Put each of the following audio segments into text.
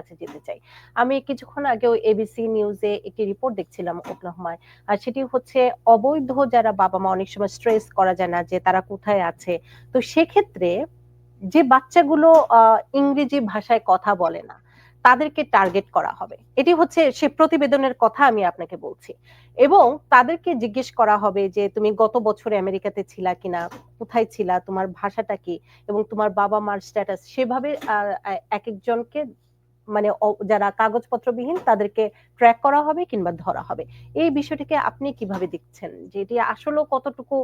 কাছে যেতে চাই। আমি কিছুক্ষণ আগেও এবিসি নিউজে একটি রিপোর্ট দেখছিলাম ওকলাহোমায় আর সেটি হচ্ছে, অবৈধ যারা বাবা মা অনেক সময় স্ট্রেস করা যায় না যে তারা কোথায় আছে। তো সেক্ষেত্রে যে বাচ্চাগুলো ইংরেজি ভাষায় কথা বলে না, তাদেরকে টার্গেট করা হবে। এটি হচ্ছে সে প্রতিবেদনের কথা আমি আপনাকে বলছি। এবং তাদেরকে জিজ্ঞেস করা হবে যে, তুমি গত বছরে আমেরিকাতে ছিলা কিনা? কোথায় ছিলা? তোমার ভাষাটা কি? এবং তোমার বাবা মার স্ট্যাটাস সেভাবে এক একজনকে মানে যারা কাগজপত্রবিহীন তাদেরকে ট্র্যাক করা হবে কিংবা ধরা হবে। এই বিষয়টিকে আপনি কীভাবে দেখছেন? যে এটি আসলে কতটুকু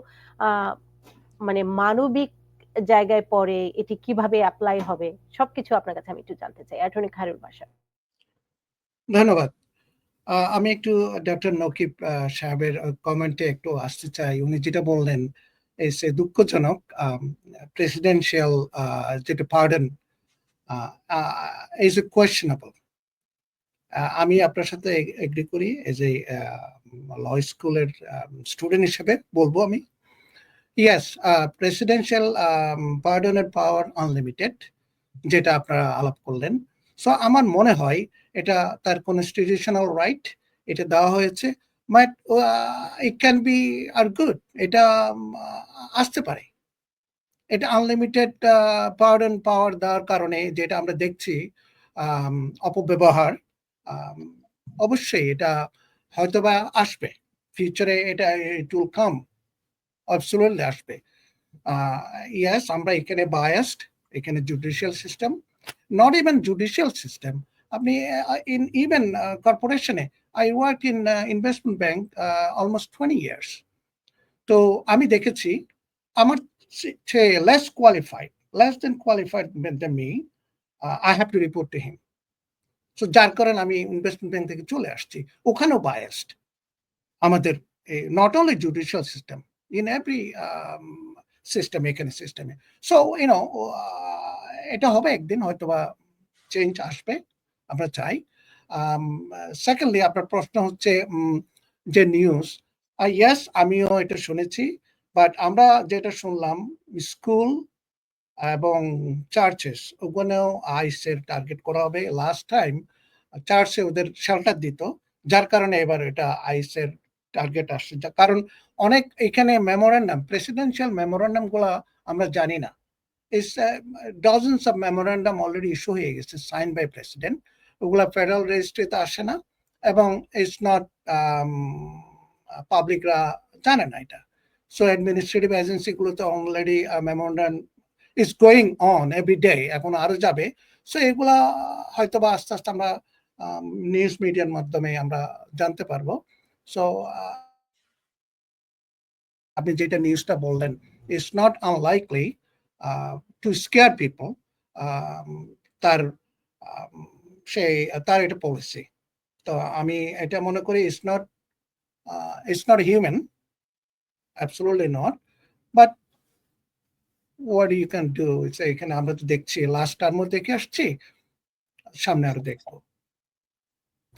মানে মানবিক জায়গায় পড়ে, এটি কীভাবে অ্যাপ্লাই হবে? সবকিছু আপনার কাছে আমি একটু জানতে চাই। অ্যাটর্নি খায়রুল বাসা ধন্যবাদ। আমি একটু ডক্টর নকিব সাহেবের কমেন্টে একটু আসতে চাই। উনি যেটা বললেন এসে দুঃখজনক প্রেসিডেন্সিয়াল যেটা পার্ডন ইজ কোয়েশনেবল আমি আপনার সাথে এগ্রি করি এজ এ ল স্কুলের স্টুডেন্ট হিসেবে বলব আমি। ইয়াস প্রেসিডেন্সিয়াল পার্ডনের পাওয়ার আনলিমিটেড যেটা আপনারা আলাপ করলেন। সো আমার মনে হয় এটা তার কনস্টিটিউশনাল রাইট এটা দেওয়া হয়েছে বাট ইট ক্যান বি আর গুড এটা আসতে পারে। এটা আনলিমিটেড পাওয়ার পাওয়ার দেওয়ার কারণে যেটা আমরা দেখছি অপব্যবহার অবশ্যই এটা হয়তোবা আসবে। ফিউচারে এটা ইট উইল কাম অবসলুটলি আসবে। ইয়াস আমরা এখানে বায়াসড এখানে judicial system not even judicial system আপনি in even কর্পোরেশনে I work in investment bank almost twenty years তো আমি দেখেছি, আমার সে less qualified less than qualified than me I have to report to him so যার কারণে আমি investment bank থেকে চলে আসছি। ওখানেও বায়াসড আমাদের not only judicial system in every system এখানে সিস্টেমে সো ইউনো এটা হবে একদিন হয়তো বা চেঞ্জ আসবে, আমরা চাই। সেকেন্ডলি আপনার প্রশ্ন হচ্ছে যে নিউজ ইয়েস আমিও এটা শুনেছি। বাট আমরা যেটা শুনলাম, স্কুল এবং চার্চেস, ওখানেও আইসের টার্গেট করা হবে। লাস্ট টাইম চার্চে ওদের শেল্টার দিত, যার কারণে এবার এটা আইসের টার্গেট আসছে। কারণ অনেক এখানে মেমোরেন্ডাম প্রেসিডেন্সিয়াল মেমোরেন্ডামগুলা আমরা জানি না। Is dozens of memorandum already issue হয়ে গেছে সাইন বাই প্রেসিডেন্ট ওগুলা ফেডারেল রেজিস্ট্রিতে আসে না এবং ইটস নট পাবলিকরা জানে না এটা। So administrative এজেন্সিগুলোতে already memorandum is going on every day এখন আরও যাবে। সো এগুলা হয়তো বা আস্তে আস্তে আমরা নিউজ মিডিয়ার মাধ্যমে আমরা জানতে পারব। সো আপনি যেটা নিউজটা বললেন it's not unlikely to scare people তার um, সেই তার এটা পলিসি তো আমি এটা মনে করি it's not it's not human absolutely not but what you can do এখানে আমরা তো দেখছি লাস্ট টার্মও দেখে আসছি, সামনে আরও দেখব।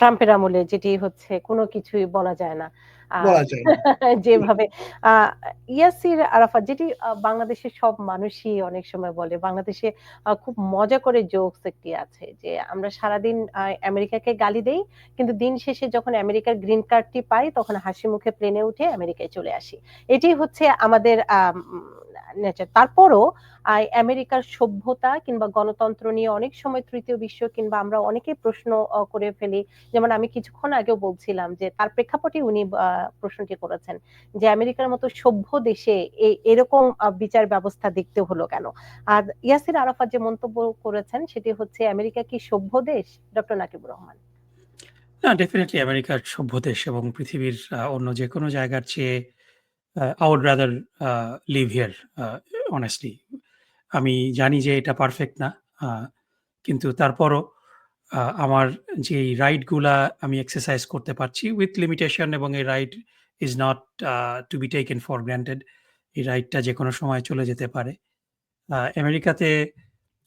ট্রাম্পের আমলে যেটি হচ্ছে কোনো কিছুই বলা যায় না। আহ, যেভাবে আহ, ইয়াসির আরাফাত যেটি বাংলাদেশের সব মানুষই অনেক সময় বলে বাংলাদেশে খুব মজা করে জোকস একটি আছে যে আমরা সারাদিন আহ, আমেরিকাকে গালি দেই কিন্তু দিন শেষে যখন আমেরিকার গ্রিন কার্ডটি পাই তখন হাসি মুখে প্লেনে উঠে আমেরিকায় চলে আসি। এটি হচ্ছে আমাদের নেচার তারপরও আমেরিকার সভ্যতা কিংবা গণতন্ত্র নিয়ে অনেক সময় তৃতীয় বিশ্ব কিংবা আমরা অনেকেই প্রশ্ন করে ফেলি। যেমন আমি কিছুক্ষণ আগেও বলছিলাম যে, তার প্রেক্ষাপটে উনি প্রশ্নটি করেছেন যে, আমেরিকার মতো সভ্য দেশে এরকম বিচার ব্যবস্থা দেখতে হলো কেন? আর ইয়াসির আরাফাত যে মন্তব্য করেছেন, সেটি হচ্ছে, আমেরিকা কি সভ্য দেশ? ডক্টর নাকিবুর রহমান। না ডেফিনেটলি আমেরিকার সভ্য দেশ এবং পৃথিবীর অন্য যে কোনো জায়গার চেয়ে I would rather live here honestly আমি জানি যে এটা পারফেক্ট না কিন্তু তারপরও আমার যে রাইটগুলা আমি এক্সারসাইজ করতে পারছি উইথ লিমিটেশন এবং এই right is not to be taken for granted এই রাইটটা যে কোনো সময় চলে যেতে পারে। আমেরিকাতে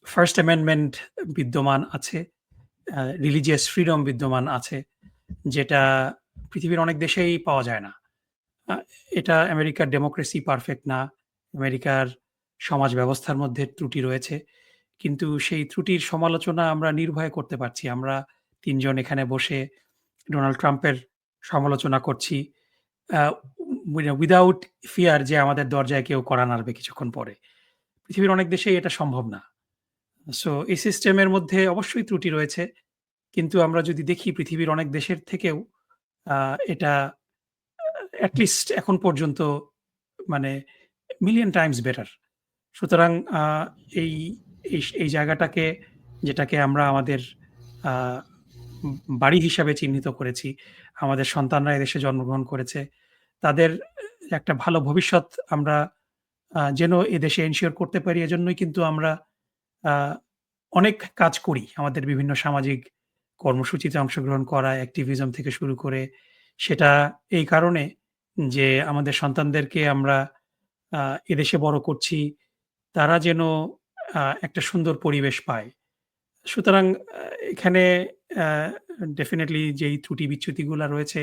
ফার্স্ট অ্যামেন্ডমেন্ট বিদ্যমান আছে রিলিজিয়াস ফ্রিডম বিদ্যমান আছে, যেটা পৃথিবীর অনেক দেশেই পাওয়া যায় না। এটা আমেরিকার ডেমোক্রেসি পারফেক্ট না আমেরিকার সমাজ ব্যবস্থার মধ্যে ত্রুটি রয়েছে কিন্তু সেই ত্রুটির সমালোচনা আমরা নির্ভয়ে করতে পারছি। আমরা তিনজন এখানে বসে ডোনাল্ড ট্রাম্পের সমালোচনা করছি। উইদাউট ফিয়ার যে আমাদের দরজায় কেউ কড়া নাড়বে কিছুক্ষণ পরে। পৃথিবীর অনেক দেশেই এটা সম্ভব না। সো এই সিস্টেমের মধ্যে অবশ্যই ত্রুটি রয়েছে। কিন্তু আমরা যদি দেখি পৃথিবীর অনেক দেশের থেকেও এটা আ এট লিস্ট এখন পর্যন্ত মানে মিলিয়ন টাইমস বেটার। সুতরাং এই এই জায়গাটাকে যেটাকে আমরা আমাদের বাড়ি হিসাবে চিহ্নিত করেছি। আমাদের সন্তানরা এদেশে জন্মগ্রহণ করেছে। তাদের একটা ভালো ভবিষ্যৎ আমরা যেন এদেশে এনশিওর করতে পারি এজন্যই কিন্তু আমরা অনেক কাজ করি। আমাদের বিভিন্ন সামাজিক কর্মসূচিতে অংশগ্রহণ করা, অ্যাক্টিভিজম থেকে শুরু করে সেটা এই কারণে যে আমাদের সন্তানদেরকে আমরা এদেশে বড় করছি। তারা যেন একটা সুন্দর পরিবেশ পায়। সুতরাং এখানে ডেফিনিটলি যেই ত্রুটি বিচ্যুতিগুলা রয়েছে,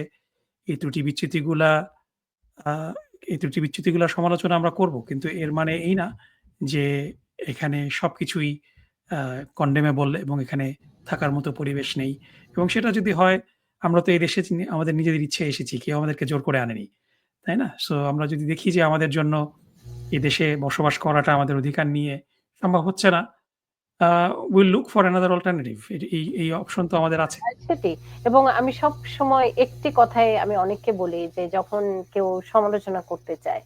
এই ত্রুটি বিচ্যুতিগুলা এই ত্রুটি বিচ্যুতিগুলার সমালোচনা আমরা করব। কিন্তু এর মানে এই না যে এখানে সবকিছুই আ কনডেমেবল এবং এখানে থাকার মতো পরিবেশ নেই। এবং সেটা যদি হয় আমরা তো এই দেশে আমাদের নিজেদের ইচ্ছে এসেছি। কেউ আমাদেরকে জোর করে আনেনি। তাই না? সো আমরা যদি দেখি যে আমাদের জন্য এদেশে বসবাস করাটা আমাদের অধিকার নিয়ে সম্ভব হচ্ছে না, will look for another alternative. এই এই অপশন তো আমাদের আছে। সেটি এবং আমি সবসময় একটি কথাই আমি অনেককে বলি যে যখন কেউ সমালোচনা করতে চায়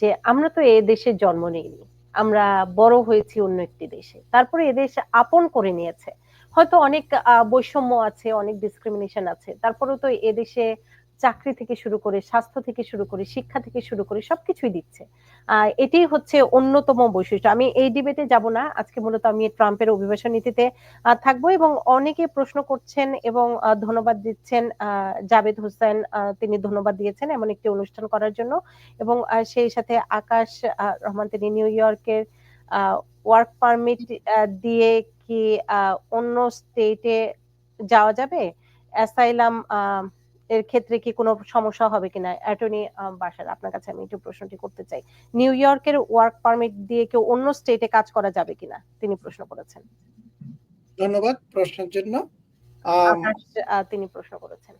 যে আমরা তো এ দেশে জন্ম নেইনি। আমরা বড় হয়েছি অন্য একটি দেশে। তারপরে এদেশ আপন করে নিয়েছে। হয়তো অনেক বৈষম্য আছে, অনেক ডিসক্রিমিনেশন আছে। তারপরেও তো এদেশে চাকরি থেকে শুরু করে, স্বাস্থ্য থেকে শুরু করে, শিক্ষা থেকে শুরু করে সবকিছুই দিচ্ছে। আ এটিই হচ্ছে অন্যতম বৈশিষ্ট্য। আমি এই ডিবেটে যাব না। আজকে মূলত আমি ট্রাম্পের অভিবাসন নীতিতে থাকব এবং অনেকে প্রশ্ন করছেন এবং ধন্যবাদ দিচ্ছেন জাবেদ হোসেন তিনি ধন্যবাদ দিয়েছেন এমন একটি অনুষ্ঠান করার জন্য এবং সেই সাথে আকাশ রহমান তিনি নিউ ইয়র্কের ওয়ার্ক পারমিট দিয়ে কি আ অন্য স্টেটে যাওয়া যাবে? অ্যাসাইলাম আ এর ক্ষেত্রে কি কোনো সমস্যা হবে কিনা? অ্যাটর্নি আ বাশার আপনার কাছে আমি একটু প্রশ্নটি করতে চাই। নিউ ইয়র্কের ওয়ার্ক পারমিট দিয়ে কেউ অন্য স্টেটে কাজ করা যাবে কিনা? তিনি প্রশ্ন করেছেন। ধন্যবাদ প্রশ্নের জন্য। আম তিনি প্রশ্ন করেছেন।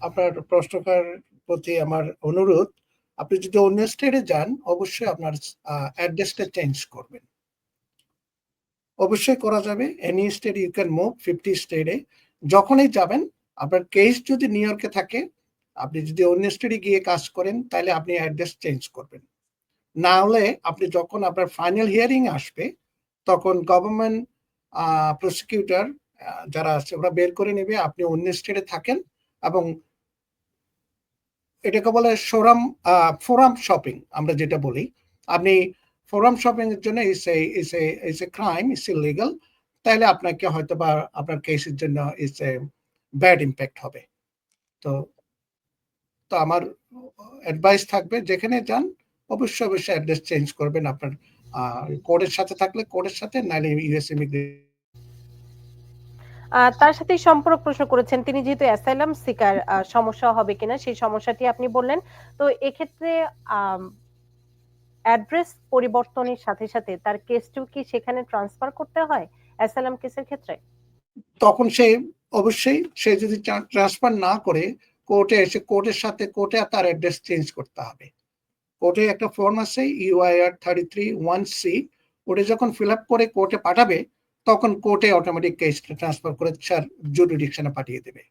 আপনার প্রশ্নকার প্রতি আমার অনুরোধ, আপনি যদি অন্য স্টেটে যান অবশ্যই আপনার অ্যাড্রেসটা চেঞ্জ করবেন। অবশ্যই করা যাবে। Any state you can move 50 স্টেটে। যখনই যাবেন আপনার কেস যদি নিউ ইয়র্কে থাকে, আপনি যদি অন্য স্টেটে গিয়ে কাজ করেন তাহলে আপনি অ্যাড্রেস চেঞ্জ করবেন। না হলে আপনি যখন আপনার ফাইনাল হিয়ারিং আসবে তখন গভর্নমেন্ট প্রসিকিউটর যারা আছে ওরা বের করে নেবে আপনি অন্য স্টেটে থাকেন এবং এটাকে বলে সোরাম ফোরাম শপিং আমরা যেটা বলি। আপনি ফোরাম শপিং এর জন্য it's a it's a it's a crime, it's illegal. তাইলে আপনাকে হয়তো বা আপনার কেসের জন্য ইস এ ব্যাড ইমপ্যাক্ট হবে। তো তো আমার অ্যাডভাইস থাকবে যেখানে যান অবশ্যই, অবশ্যই অ্যাড্রেস চেঞ্জ করবেন আপনার কোর্টের সাথে থাকলে কোর্টের সাথে নাইলে ইউএস ইমিগ্রে আ তার সাথেই সম্পর্ক প্রশ্ন করেছেন। তিনি যেহেতু অ্যাসাইলাম সিকার সমস্যা হবে কিনা সেই সমস্যাটি আপনি বললেন। তো এক্ষেত্রে অ্যাড্রেস পরিবর্তনের সাথে, সাথে তার কেসটিও কি সেখানে ট্রান্সফার করতে হয়? অ্যাসাইলাম কেসের ক্ষেত্রে? তখন সে অবশ্যই সে যদি ট্রান্সফার না করে কোর্টে এসে কোর্টের সাথে কোর্টে তার অ্যাড্রেস চেঞ্জ করতে হবে। কোর্টে একটা ফর্ম আছে ইউআইআর 33 1সি ওটা যখন ফিল আপ করে কোর্টে পাঠাবে তখন কোর্টে অটোমেটিক কেসটা ট্রান্সফার করে স্যার জুডিডিকশনে পাঠিয়ে দেবে।